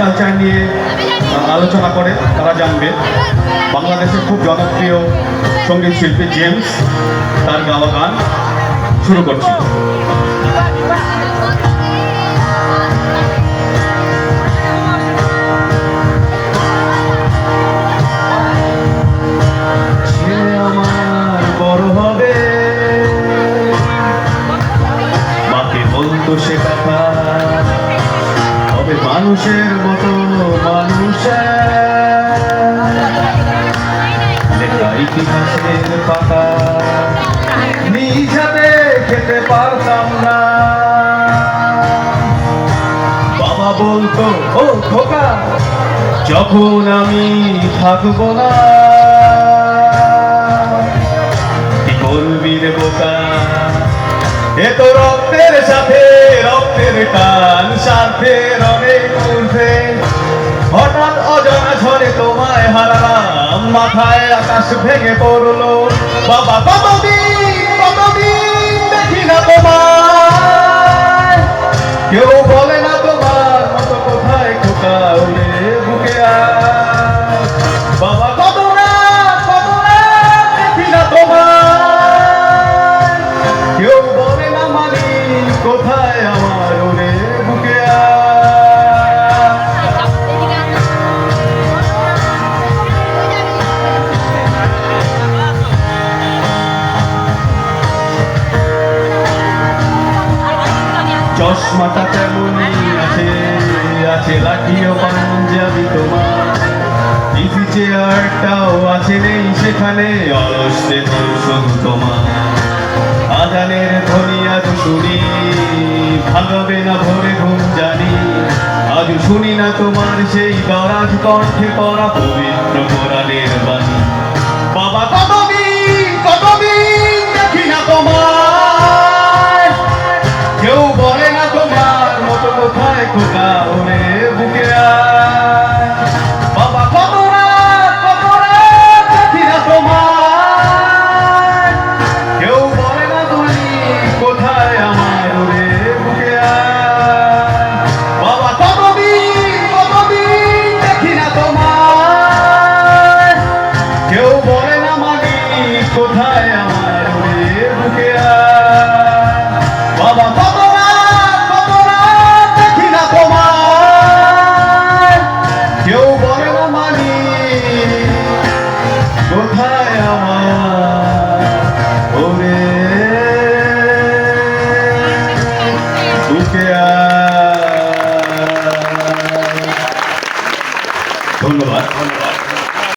Culture নিয়ে আলোচনা করে তারা জানবে। বাংলাদেশের খুব জনপ্রিয় সংগীত শিল্পী জেমস, তার গাওয়া গান শুরু করছি। মানুষের মতো মানুষের। ইতিহাসের পাতা। নিজ খেতে পারতাম না। বাবা বলতো, ও খোকা, যখন আমি থাকব না করবি রে বোকা? এ তো রক্তের সাথে রক্তের টান স্বার্থের অনেক ঊর্ধ্বে হঠাৎ অজানা ঝড়ে তোমায় হারালাম। মাথায় আকাশ ভেঙে পড়ল। বাবা কতদিন কতদিন দেখি না তোমায়। কেউ বলে না তোমার মতো কোথায় খোকা ওলে বুকে। বাবা, কত রাত কত রাত, দেখি না তোমায়। কেউ বলে না মানি কোথায় আমার ওরে চশমাটা তেমনই আছে? আছে লাঠিও পাঞ্জাবি তোমার। ইজি চেয়ারটাও আছে নেই সেখানে অলসে শুধু তোমার। আজানের ধ্বনি শুনি না ভোরে ঘুম জানি। আজ শুনি না তোমার সেই দরাজ কণ্ঠে পড়া পবিত্র কোরআনের বাণী।